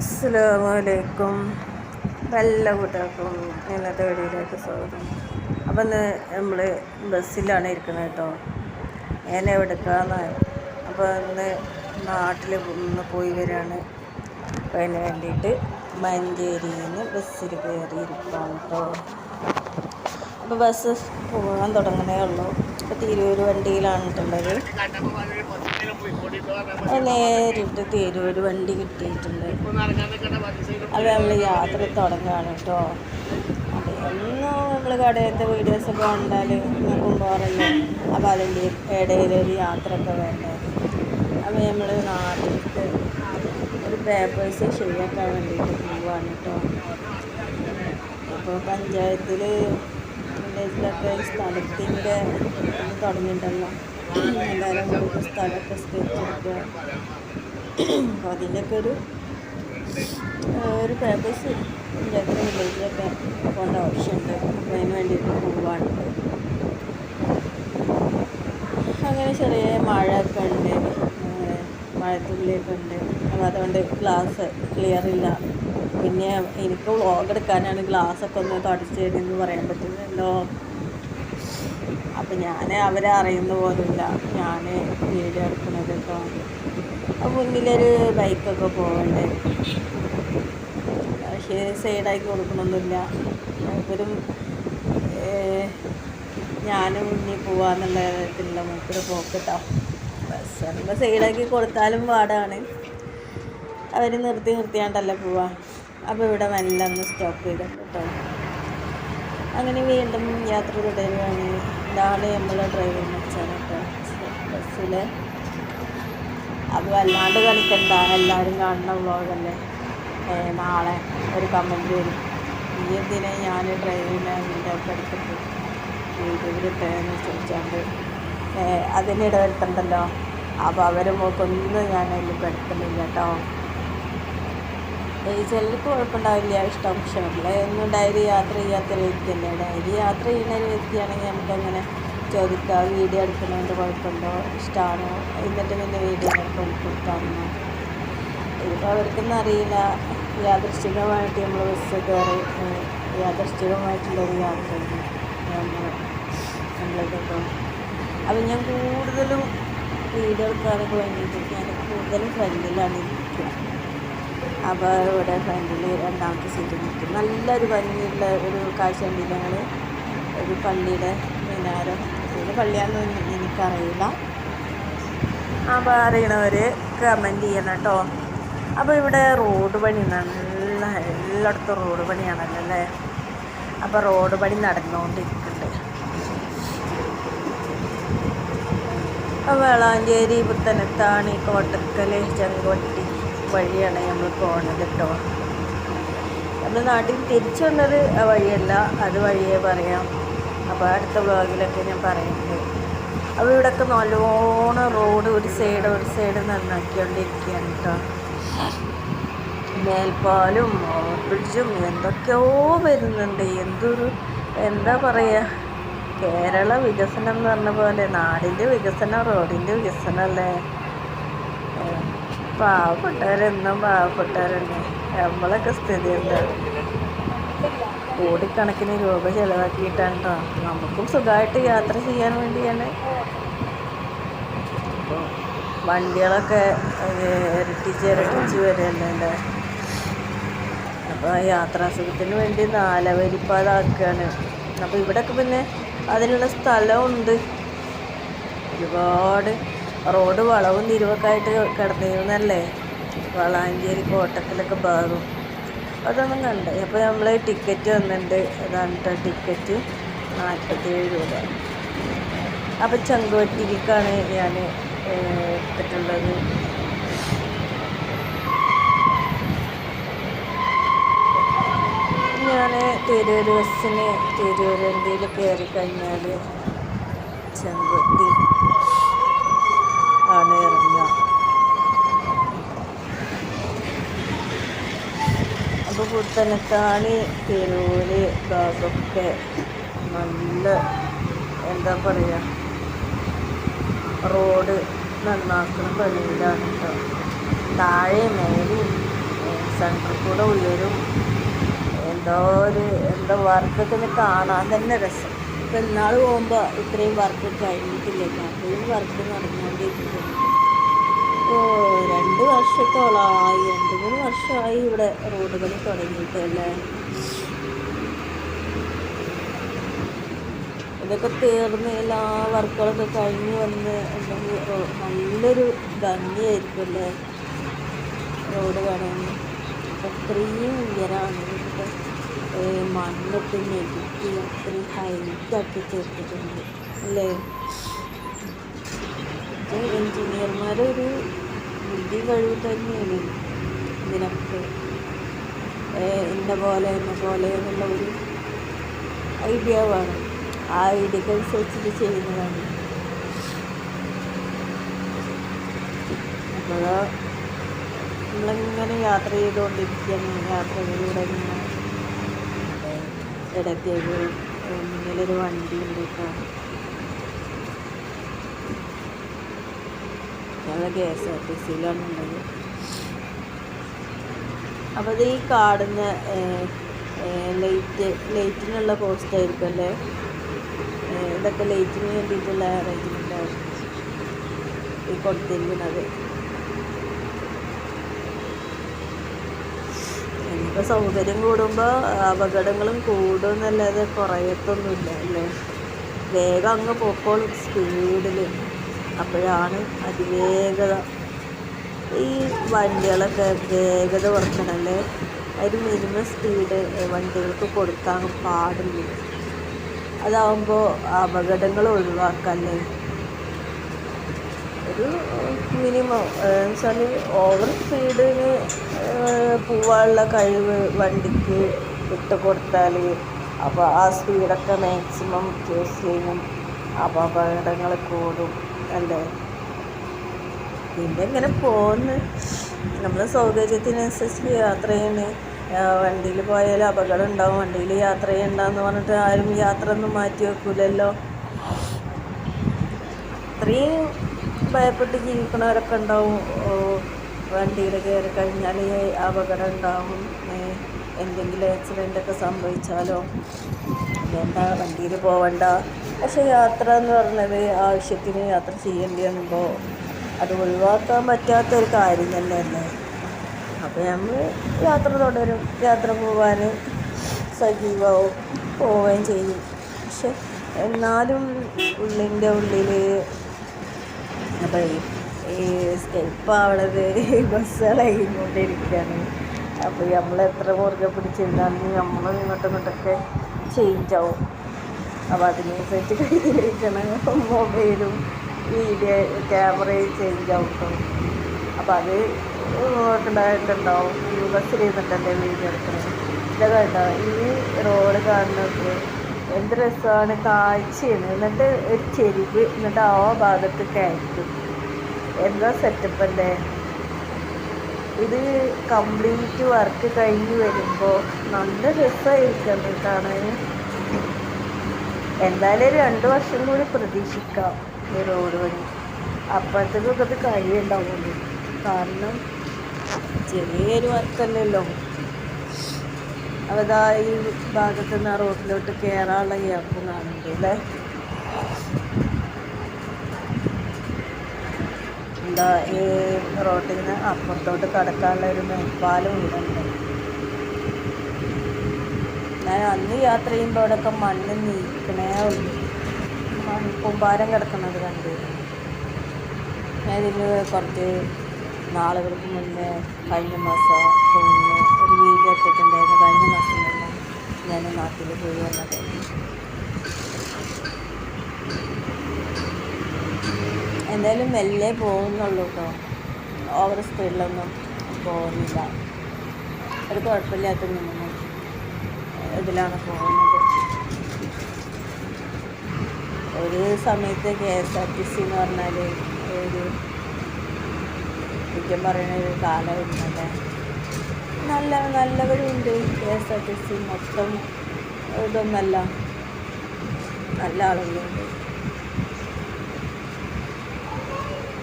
അസ്സലാമലൈക്കും. എല്ലാ കൂട്ടുകാർക്കും ഇന്നത്തെ വീഡിയോയിലേക്ക് സ്വാഗതം. അപ്പം ഇന്ന് നമ്മൾ ബസ്സിലാണ് ഇരിക്കുന്നത് കേട്ടോ. ഞാൻ എവിടെക്കാന്ന് അപ്പോൾ ഇന്ന് നാട്ടിൽ ഒന്ന് പോയി വരികയാണ് അപ്പോൾ അതിന് വേണ്ടിയിട്ട് മഞ്ചേരിയിൽ നിന്ന് ബസ്സിൽ കയറി കേട്ടോ. അപ്പോൾ ബസ് പോകാൻ തുടങ്ങുന്നേ ഉള്ളൂ. ഇപ്പോൾ തിരൂർ വണ്ടിയിലാണ് ഉള്ളത് അത് ഇട്ട് തിരൂർ വണ്ടി കിട്ടിയിട്ടുണ്ട്. അത് നമ്മൾ യാത്ര തുടങ്ങുകയാണ് കേട്ടോ അത് എന്നും നമ്മൾ കടയത്തെ വീഡിയോസൊക്കെ കണ്ടാൽ നോക്കും നോക്കുമ്പോറല്ലേ അപ്പോൾ അതിന്റെ ഇടയിൽ ഒരു യാത്ര ഒക്കെ വേണ്ടേ. അപ്പോൾ നമ്മൾ നാട്ടിലേക്ക് ഒരു പേപ്പേഴ്സ് ശരിയാക്കാൻ വേണ്ടിയിട്ട് പോവാണ് കേട്ടോ ഇപ്പോൾ പഞ്ചായത്തിൽ വില്ലേജിലൊക്കെ സ്ഥലത്തിന്റെ തുടങ്ങിയിട്ടുണ്ടല്ലോ. എല്ലാവരും സ്ഥലമൊക്കെ സ്കെച്ച് എടുക്കുക അതിന്റെയൊക്കെ ഒരു ഒരു പേപ്പേഴ്സ് പഞ്ചായത്തിലെ വില്ലേജിലൊക്കെ പോകേണ്ട ഉണ്ട്. അപ്പോൾ അതിന് വേണ്ടിയിട്ട് പോകാനുണ്ട് അങ്ങനെ ചെറിയ മഴയൊക്കെ ഉണ്ട്. മഴത്തുള്ളിയൊക്കെ ഉണ്ട്. അതുകൊണ്ട് ഗ്ലാസ് ക്ലിയർ ഇല്ല. പിന്നെ എനിക്ക് വ്ളോഗ് എടുക്കാനാണ് ഗ്ലാസ്സൊക്കെ ഒന്ന് തുടച്ചതെന്ന് പറയാൻ പറ്റുന്നല്ലോ അപ്പം ഞാൻ അവരെ അറിയുന്ന പോലുമില്ല. ഞാൻ വീഡിയോ എടുക്കുന്നത് കേട്ടോ അപ്പം മുന്നിലൊരു ബൈക്കൊക്കെ പോകണ്ടേ പക്ഷേ സൈഡാക്കി കൊടുക്കണമൊന്നുമില്ല മൂപ്പരും ഞാനും മുന്നിൽ പോവാന്നുള്ള ഇതിലുള്ള മൂപ്പര് പോക്കട്ടോ. ബസ് പറയുമ്പോൾ സൈഡാക്കി കൊടുത്താലും പാടാണ്. അവർ നിർത്തി നിർത്തിയാണ്ടല്ലേ പോവാ. അപ്പോൾ ഇവിടെ നല്ല ഒന്ന് സ്റ്റോപ്പ് കേട്ടോ അങ്ങനെ വീണ്ടും യാത്ര തുടരുകയാണ് ഇതാണ് നമ്മൾ ഡ്രൈവിംഗ് മെച്ചാണ് കേട്ടോ ബസ്സിൽ അത് വല്ലാണ്ട് കളിക്കണ്ട എല്ലാവരും കാണുന്ന വ്ളോഗല്ലേ നാളെ ഒരു കമന്റ് വരും. ഈ എന്തിനാ ഞാൻ ഡ്രൈവിനെ വീഡിയോ ഒക്കെ യൂട്യൂബിൽ ഇട്ടതെന്ന് ചോദിച്ചാണ്ട്? അതിനിടവരുത്തണ്ടല്ലോ അപ്പോൾ അവരെ മോക്കൊന്നും ഞാൻ അതിൽ പെടുത്തുന്നില്ല കേട്ടോ. ചിലർക്ക് കുഴപ്പമുണ്ടാവില്ല. ഇഷ്ടം. പക്ഷെ നമ്മൾ എന്നും ഡയറി യാത്ര ചെയ്യാത്ത ഒരു വ്യക്തിയല്ലേ? ഡയറി യാത്ര ചെയ്യുന്ന ഒരു വ്യക്തിയാണെങ്കിൽ നമുക്കങ്ങനെ ചോദിക്കാം. വീഡിയോ എടുക്കുന്നതുകൊണ്ട് കുഴപ്പമുണ്ടോ? ഇഷ്ടമാണോ എന്നിട്ട് പിന്നെ വീഡിയോ കൊടുക്കാമെന്നോ ഇതിപ്പോൾ അവർക്കൊന്നും അറിയില്ല. യാദൃശ്ചികമായിട്ട് നമ്മൾ ബസ് കയറി യാദൃശ്ചികമായിട്ടുള്ളൊരു യാത്രയാണ് നമ്മൾ നമ്മളിതിപ്പോൾ അപ്പം ഞാൻ കൂടുതലും വീഡിയോ എടുക്കാനൊക്കെ വേണ്ടിയിട്ട് ഞാൻ കൂടുതലും ഫ്രണ്ടിലാണ് ഇരിക്കുക. അപ്പോൾ ഇവിടെ ഫ്രണ്ടിൽ രണ്ടാമത്തെ സീറ്റ് നിൽക്കും. നല്ലൊരു ഭംഗിയുള്ള ഒരു കാഴ്ച ഉണ്ട് ഞങ്ങൾ ഒരു പള്ളിയുടെ മിനാരം. പിന്നെ പള്ളിയാണെന്ന് എനിക്കറിയില്ല. അപ്പോൾ അറിയണവർ കമന്റ് ചെയ്യണം കേട്ടോ. അപ്പോൾ ഇവിടെ റോഡ് പണി നല്ല എല്ലായിടത്തും റോഡ് പണിയാണല്ലോ അല്ലേ? അപ്പോൾ റോഡ് പണി നടന്നുകൊണ്ടിരിക്കുന്നുണ്ട്. അപ്പോൾ വളാഞ്ചേരി പുത്തനത്താണി കോട്ടക്കൽ ചെങ്കോട്ടി വഴിയാണ് നമ്മൾ പോകുന്നത് കേട്ടോ നമ്മൾ നാട്ടിൽ തിരിച്ചു വന്നത് ആ വഴിയല്ല അത് വഴിയേ പറയാം. അപ്പോൾ അടുത്ത ബ്ലോഗിലൊക്കെ ഞാൻ പറയുന്നുണ്ട് അപ്പോൾ ഇവിടെയൊക്കെ നല്ലോണം റോഡ് ഒരു സൈഡ് ഒരു സൈഡ് നന്നാക്കിക്കൊണ്ടിരിക്കുകയാണ് കേട്ടോ മേൽപ്പാലും ബ്രിഡ്ജും എന്തൊക്കെയോ വരുന്നുണ്ട്. എന്തൊരു എന്താ പറയുക കേരള വികസനം എന്ന് പറഞ്ഞ പോലെ നാടിന്റെ വികസനം റോഡിന്റെ വികസനമല്ലേ പാവപ്പെട്ടവരെന്നും പാവപ്പെട്ടവരെന്നെ. നമ്മളൊക്കെ സ്ഥിതി എന്താ? കോടിക്കണക്കിന് രൂപ ചിലവാക്കിയിട്ടാണ് കേട്ടോ നമുക്കും സുഖമായിട്ട് യാത്ര ചെയ്യാൻ വേണ്ടിയാണ്. വണ്ടികളൊക്കെ ഇരട്ടിച്ച് ഇരട്ടിച്ച് വരുന്നുണ്ട് അപ്പോൾ യാത്രാസുഖത്തിന് വേണ്ടി നാലവരിപ്പാതാക്കുകയാണ് അപ്പോൾ ഇവിടെയൊക്കെ പിന്നെ അതിനുള്ള സ്ഥലമുണ്ട്. ഒരുപാട് റോഡ് വളവും തിരിവൊക്കെ ആയിട്ട് കിടന്നിരുന്നല്ലേ? വളാഞ്ചേരി കോട്ടക്കലൊക്കെ ഭാഗം. അതൊന്നും കണ്ടേ. അപ്പോൾ നമ്മൾ ടിക്കറ്റ് വന്നിട്ടുണ്ട് അതാണ് കേട്ടോ ടിക്കറ്റ് നാൽപ്പത്തേഴ് രൂപ. അപ്പോൾ ചങ്കുവറ്റിക്കാണ് ഞാൻ എടുത്തിട്ടുള്ളത്. ഞാൻ തിരൂർ ബസ്സിന് തിരൂർ വണ്ടിയിൽ കയറി കഴിഞ്ഞാൽ ചെങ്കുട്ടി ആണ് ഇറങ്ങുക അപ്പോൾ പുത്തനത്താണി തിരൂര് ഭാഗമൊക്കെ നല്ല എന്താ പറയുക റോഡ് നന്നാക്കുന്ന പണിയിലാണ് കേട്ടോ താഴെ മേലെയും സെന്ററിൽ കൂടെ ഉയരും എന്തോ ഒരു എന്തോ വർക്കൊക്കെ കാണാൻ തന്നെ രസം. ഇപ്പം ഇന്നാൾ പോകുമ്പോൾ ഇത്രയും വർക്ക് കഴിഞ്ഞിട്ടില്ല. അപ്പോഴും വർക്ക് നടന്നുകൊണ്ടിരിക്കുന്നു ഓ രണ്ട് വർഷത്തോളമായി രണ്ട് മൂന്ന് വർഷമായി ഇവിടെ റോഡുകൾ തുടങ്ങിയിട്ടല്ലേ ഇതൊക്കെ തീർന്ന് എല്ലാ വർക്കുകളൊക്കെ കഴിഞ്ഞ് വന്ന് ഉണ്ടെങ്കിൽ നല്ലൊരു ഭംഗിയായിരിക്കും അല്ലേ? റോഡ് കാണാൻ. അത്രയും ഉയരാണ്. ഇതിന്റെ മണ്ണൊക്കെ ഞെരുക്കി അത്രയും ഹൈറ്റാക്കി തീർത്തിട്ടുണ്ട് അല്ലേ? എൻജിനീയർമാരൊരു ബുദ്ധി കഴിവ് തന്നെയാണ്. ഇതിനൊക്കെ ഇന്ന പോലെ എന്ന പോലെ എന്നുള്ള ഒരു ഐഡിയ വേണം. ആ ഐഡിയക്ക് അനുസരിച്ചിട്ട് ചെയ്യുന്നതാണ്. അപ്പോൾ നമ്മളിങ്ങനെ യാത്ര ചെയ്തുകൊണ്ടിരിക്കുകയാണ്. യാത്രകളിലൂടെ ഇങ്ങനെ ഇടയ്ക്കൊരു മുന്നിലൊരു വണ്ടി ഉണ്ട് കേട്ടോ ഞങ്ങൾ കെ എസ് ആർ ടി സിയിലാണ് ഉള്ളത്. അപ്പോൾ ഇത് ഈ കാടുന്ന ലൈറ്റ് ലൈറ്റിനുള്ള പോസ്റ്റ് ആയിരിക്കും അല്ലേ? ഇതൊക്കെ ലൈറ്റിന് വേണ്ടിയിട്ടുള്ള അറേഞ്ച്മെന്റ് ആണ് ഈ കൊടുത്തിരിക്കുന്നത്. ഇനിയിപ്പോൾ സൗകര്യം കൂടുമ്പോൾ അപകടങ്ങളും കൂടും എന്നല്ലാതെ കുറയത്തൊന്നുമില്ല അല്ലേ? വേഗം അങ്ങ് പോക്കോളും സ്പീഡിൽ അപ്പോഴാണ് അതിവേഗത. ഈ വണ്ടികളൊക്കെ വേഗത കുറയ്ക്കണല്ലേ അതിന് മിനിമം സ്പീഡ് വണ്ടികൾക്ക് കൊടുക്കാൻ പാടില്ല. അതാവുമ്പോൾ അപകടങ്ങൾ ഒഴിവാക്കല്ലേ ഒരു മിനിമം വെച്ചാൽ ഓവർ സ്പീഡിന് പോവാനുള്ള കഴിവ് വണ്ടിക്ക് ഇട്ട് കൊടുത്താൽ അപ്പോൾ ആ സ്പീഡൊക്കെ മാക്സിമം യൂസ് ചെയ്യും അപ്പോൾ അപകടങ്ങൾ കൂടും അല്ലേ? പിന്നെ. ഇങ്ങനെ പോകുന്നു നമ്മൾ സൗകര്യത്തിനനുസരിച്ച് യാത്ര ചെയ്യണേ. വണ്ടിയിൽ പോയാൽ അപകടം ഉണ്ടാവും വണ്ടിയിൽ യാത്ര ചെയ്യണ്ടെന്ന് പറഞ്ഞിട്ട് ആരും യാത്ര ഒന്നും മാറ്റി വെക്കില്ലല്ലോ അത്രയും ഭയപ്പെട്ട് ജീവിക്കണവരൊക്കെ ഉണ്ടാവും. വണ്ടിയിൽ കയറി കഴിഞ്ഞാൽ അപകടം ഉണ്ടാവും എന്തെങ്കിലും ആക്സിഡന്റ് ഒക്കെ സംഭവിച്ചാലോ? വേണ്ട വണ്ടിയിൽ പോവണ്ട. പക്ഷെ യാത്ര എന്ന് പറഞ്ഞത് ആവശ്യത്തിന് യാത്ര ചെയ്യേണ്ടി വരുമ്പോൾ അത് ഒഴിവാക്കാൻ പറ്റാത്തൊരു കാര്യം തന്നെയല്ലേ? അപ്പോൾ നമ്മൾ യാത്ര തുടരും. യാത്ര പോവാൻ സജീവമാവും പോവുകയും ചെയ്യും. പക്ഷെ എന്നാലും ഉള്ളിന്റെ ഉള്ളിൽ അപ്പോൾ ഈ സ്റ്റെപ്പ് ആവണത് ബസ്സുകളായിക്കൊണ്ടിരിക്കുകയാണ്. അപ്പോൾ നമ്മൾ എത്ര മുറുകെ പിടിച്ചിരുന്നാലും നമ്മൾ ഇങ്ങോട്ടും ഇങ്ങോട്ടൊക്കെ ചേഞ്ച് ആവും. അപ്പോൾ അതിനനുസരിച്ച് കയ്യിലിരിക്കണം മൊബൈലും വീഡിയോ ക്യാമറയും ചേഞ്ച് ആവും അപ്പോൾ അത് നോക്കണ്ടായിട്ടുണ്ടാവും ഈ ബസ്സിലിരുന്നിട്ടല്ലേ വീഡിയോ എടുക്കണം? ഇതൊക്കെ കേട്ടോ ഈ റോഡ് കാണുന്നത് എന്ത് രസമാണ് കാഴ്ചയാണ്. എന്നിട്ട് ഒരു ചെരിവ് എന്നിട്ട് ആ ഭാഗത്ത് കയറ്റും. എന്താ സെറ്റപ്പ് അല്ലേ? ഇത് കംപ്ലീറ്റ് വർക്ക് കഴിഞ്ഞ് വരുമ്പോൾ നല്ല രസമായിരിക്കും കാണാൻ. എന്തായാലും രണ്ട് വർഷം കൂടി പ്രതീക്ഷിക്കാം ഈ റോഡ് പണി. അപ്പോഴത്തേക്കൊക്കെ അത് കഴിയുണ്ടാവുള്ളൂ. കാരണം ചെറിയൊരു വർക്കല്ലല്ലോ അതാ ഈ ഭാഗത്ത് നിന്ന് ആ റോഡിലോട്ട് കയറാനുള്ള ഗ്യാപ്പ് അല്ലേ എന്താ ഈ റോഡിൽ നിന്ന് അപ്പുറത്തോട്ട് കടക്കാനുള്ള ഒരു മേൽപ്പാലം ഇവിടെ ഞാൻ അന്ന് യാത്ര ചെയ്യുമ്പോൾ അവിടെയൊക്കെ മണ്ണ് നീക്കണേ ഉള്ളൂ. കുമ്പാരം കിടക്കുന്നത് കണ്ടു. ഞാൻ കുറച്ച് നാളുകൾക്ക് മുന്നേ കഴിഞ്ഞ മാസം തോന്നുന്നു ഒരു വീഡിയോ എടുത്തിട്ടുണ്ടായിരുന്നു കഴിഞ്ഞ മാസം തന്നെ ഞാൻ നാട്ടിൽ പോയി വന്നത്. എന്തായാലും മെല്ലെ പോകുന്നുള്ളൂ കേട്ടോ ഓവർ സ്പീഡിലൊന്നും പോകുന്നില്ല. ഒരു കുഴപ്പമില്ലാത്ത മിനിമം ഇതിലാണ് പോകുന്നത്. ഒരു സമയത്ത് K S R T C എന്ന് പറഞ്ഞാൽ ഒരു കുറ്റം പറയുന്ന ഒരു കാലമായിരുന്നല്ലേ നല്ല നല്ലവരുണ്ട് K S R T C മൊത്തം ഇതൊന്നല്ല. നല്ല ആളുകളുണ്ട്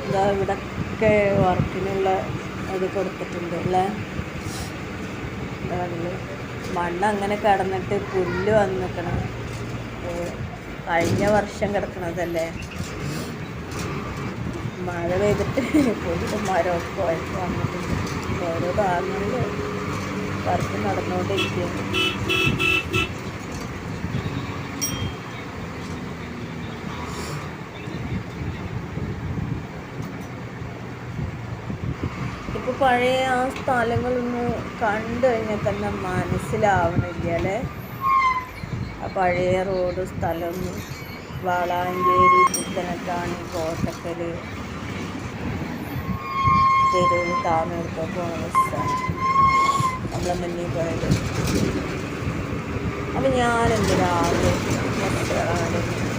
ഇതാ ഇവിടൊക്കെ വർക്കിനുള്ള ഇത് കൊടുത്തിട്ടുണ്ട് അല്ലേ? മണ്ണ് അങ്ങനെ കിടന്നിട്ട് പുല്ല് വന്ന് നിൽക്കണം കഴിഞ്ഞ വർഷം കിടക്കണതല്ലേ? മഴ പെയ്തിട്ട് പുല്ല് മരമൊക്കെ വന്നിട്ടുണ്ട്. ഓരോ ഭാഗങ്ങളിൽ വർക്ക് നടന്നുകൊണ്ടിരിക്കുകയാണ് ഇപ്പോൾ പഴയ ആ സ്ഥലങ്ങളൊന്ന് കണ്ടു കഴിഞ്ഞാൽ തന്നെ മനസ്സിലാവണില്ല അല്ലേ? ആ പഴയ റോഡ് സ്ഥലമൊന്നും വളാഞ്ചേരി പുത്തനത്താണി കോട്ടക്കൽ തെരുവ് താമരത്ത് പോണ ബസ്സാണ്. നമ്മളെ മുന്നിൽ പോയത്. അപ്പം ഞാനെന്ത് രാവിലെ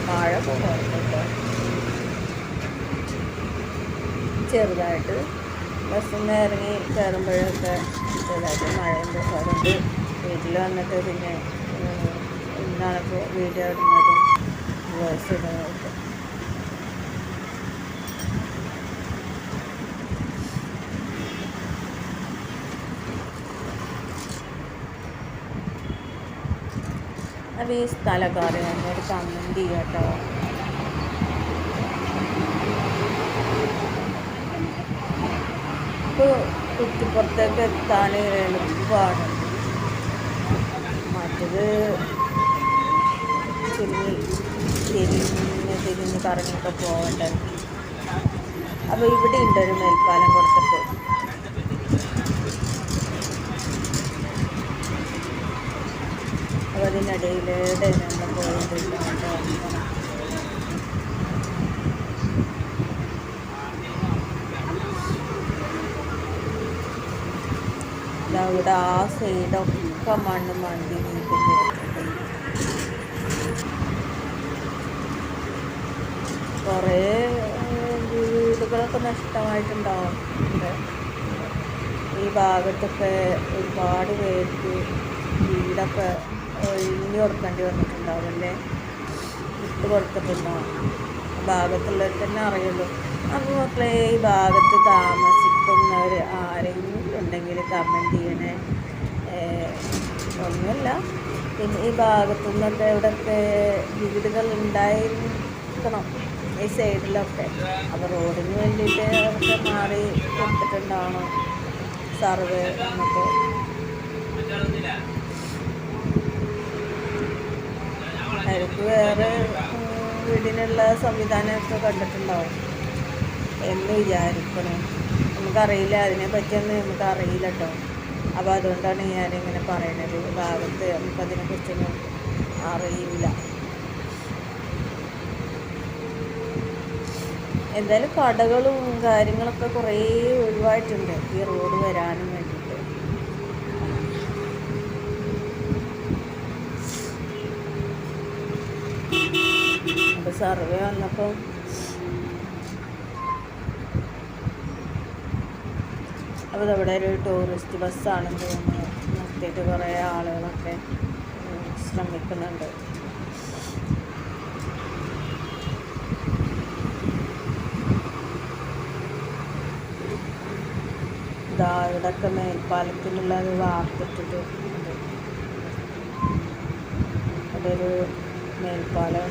മഴ പോകുന്നുണ്ട് ചെറുതായിട്ട് ബസ്സിൽ നിന്ന് ഇറങ്ങി കയറുമ്പോഴൊക്കെ ചെറുതായിട്ട് മഴയുണ്ട് അതുകൊണ്ട് വീട്ടിൽ വന്നിട്ട് പിന്നെ എന്താണിപ്പോൾ വീട്ടിൽ ഇടുന്നതും ബസ് ഇടുന്നതൊക്കെ അപ്പോൾ ഈ സ്ഥലമൊക്കെ അറിയാൻ ഒരു കമന്റ് ചെയ്യാം കേട്ടോ ഇപ്പോൾ കുറ്റിപ്പുറത്തേക്ക് എത്താൻ എളുപ്പമാണ് മറ്റത് തിരിഞ്ഞ് തിരിഞ്ഞ് തിരിഞ്ഞ് കറങ്ങിയൊക്കെ പോകേണ്ടത് അപ്പോൾ ഇവിടെ ഉണ്ട് ഒരു മേൽപ്പാലം കൊടുത്തിട്ട് അപ്പോൾ അതിനിടയിലൂടെ നമ്മൾ പോയിട്ടുണ്ട് ഇവിടെ ആ സൈഡൊക്കെ മണ്ണ് മണ്ടി നീക്കുന്നത് കുറേ വീടുകളൊക്കെ നഷ്ടമായിട്ടുണ്ടാവും. ഈ ഭാഗത്തൊക്കെ ഒരുപാട് പേർക്ക് വീടൊക്കെ ഒഴിഞ്ഞു കൊടുക്കേണ്ടി വന്നിട്ടുണ്ടാവും അല്ലേ വിട്ട് കൊടുത്തിട്ടുണ്ടാവും ഭാഗത്തുള്ളവർ തന്നെ അറിയുള്ളൂ. അപ്പോൾ മക്കളെ ഈ ഭാഗത്ത് താമസിക്കുന്നവർ ആരെങ്കിലും ഉണ്ടെങ്കിൽ കമന്റ് ചെയ്യണേ. ഒന്നുമില്ല. പിന്നെ ഈ ഭാഗത്തു നിന്നൊക്കെ ഇവിടെയൊക്കെ വീടുകൾ ഉണ്ടായിരിക്കണം. ഈ സൈഡിലൊക്കെ. അപ്പോൾ റോഡിന് വേണ്ടിയിട്ട് അവർക്ക് മാറി കൊടുത്തിട്ടുണ്ടാവണം. സർവേ നമുക്ക് അവർക്ക് വേറെ വീടിനുള്ള സംവിധാനമൊക്കെ കണ്ടിട്ടുണ്ടാവും. എന്ന് വിചാരിക്കണം. നമുക്കറിയില്ല അതിനെ പറ്റിയൊന്നും നമുക്ക് അറിയില്ല കേട്ടോ അപ്പോൾ അതുകൊണ്ടാണ് ഞാനിങ്ങനെ പറയണത്. ഭാഗത്ത് നമുക്കതിനെക്കുറിച്ചൊന്നും അറിയില്ല. എന്തായാലും കടകളും കാര്യങ്ങളൊക്കെ കുറേ ഒഴിവായിട്ടുണ്ട്. ഈ റോഡ് വരാനും വേണ്ടിയിട്ട് അപ്പോൾ സർവേ വന്നപ്പോൾ അപ്പോൾ ഇവിടെ ഒരു ടൂറിസ്റ്റ് ബസ്സാണെന്ന് തോന്നുന്നു. നിർത്തിയിട്ട് കുറേ ആളുകളൊക്കെ ശ്രമിക്കുന്നുണ്ട്. ഇതാ ഇവിടെയൊക്കെ മേൽപ്പാലത്തിലുള്ളത് വാർത്തിട്ടിട്ട് ഉണ്ട്. അവിടെ ഒരു മേൽപ്പാലം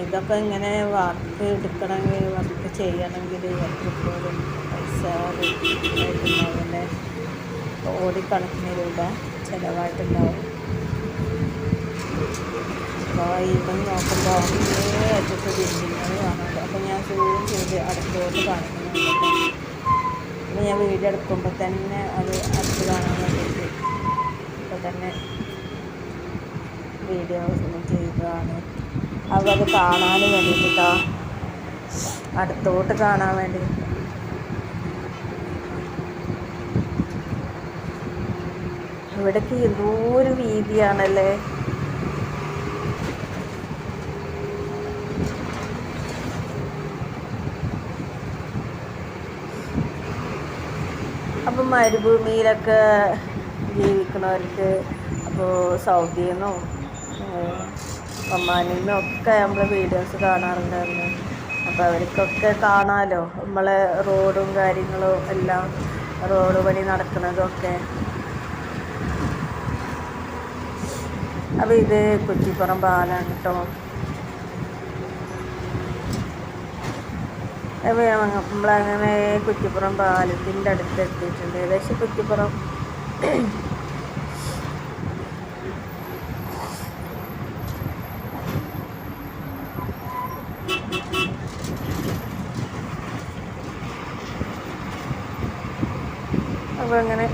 ഇതൊക്കെ ഇങ്ങനെ വർക്ക് എടുക്കണമെങ്കിൽ വർക്ക് ചെയ്യണമെങ്കിൽ എത്രപ്പോഴും പൈസ ആയിട്ടുണ്ടാവില്ലേ കോടിക്കണക്കിന് രൂപ ചിലവായിട്ടുണ്ടാവും. അപ്പോൾ ഇതും നോക്കുമ്പോൾ അങ്ങേ ബിൽഡിങ്ങുകൾ കാണുന്നുണ്ട്. അപ്പോൾ ഞാൻ സൂം ചെയ്ത് അടുത്തോട്ട് കാണിക്കുന്നുണ്ട്. അപ്പോൾ ഞാൻ വീഡിയോ എടുക്കുമ്പോൾ തന്നെ അത് അടുത്ത് കാണാൻ വേണ്ടിയിട്ട് തന്നെ വീഡിയോ ചെയ്തതാണ്. അത് കാണാൻ വേണ്ടിയിട്ടാ. അടുത്തോട്ട് കാണാൻ വേണ്ടി. ഇവിടേക്ക് എന്തോരു വീതിയാണല്ലേ. അപ്പം മരുഭൂമിയിലൊക്കെ ജീവിക്കുന്നവർക്ക് അപ്പോൾ സൗദിയിൽ നിന്നും ഒമാനിൽ നിന്നൊക്കെ നമ്മൾ വീഡിയോസ് കാണാറുണ്ടായിരുന്നു. അപ്പോൾ അവർക്കൊക്കെ കാണാമല്ലോ നമ്മളെ റോഡും കാര്യങ്ങളും എല്ലാം റോഡ് പണി നടക്കുന്നതൊക്കെ. അപ്പോൾ ഇത് കുറ്റിപ്പുറം പാലാണ് കേട്ടോ നമ്മളങ്ങനെ കുറ്റിപ്പുറം പാലത്തിന്റെ അടുത്ത് എത്തിയിട്ടുണ്ട്. ഏകദേശം കുറ്റിപ്പുറം അപ്പോൾ അങ്ങനെ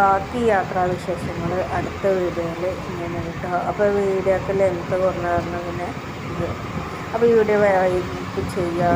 ബാക്കി യാത്രാവിശേഷങ്ങൾ അടുത്ത വീഡിയോയിൽ ഇങ്ങനെ കിട്ടും. അപ്പോൾ വീഡിയോക്ക് ലെങ്ത്ത് കുറഞ്ഞ പിന്നെ ഇത്. അപ്പോൾ വീഡിയോ വൈകിട്ട് ചെയ്യുക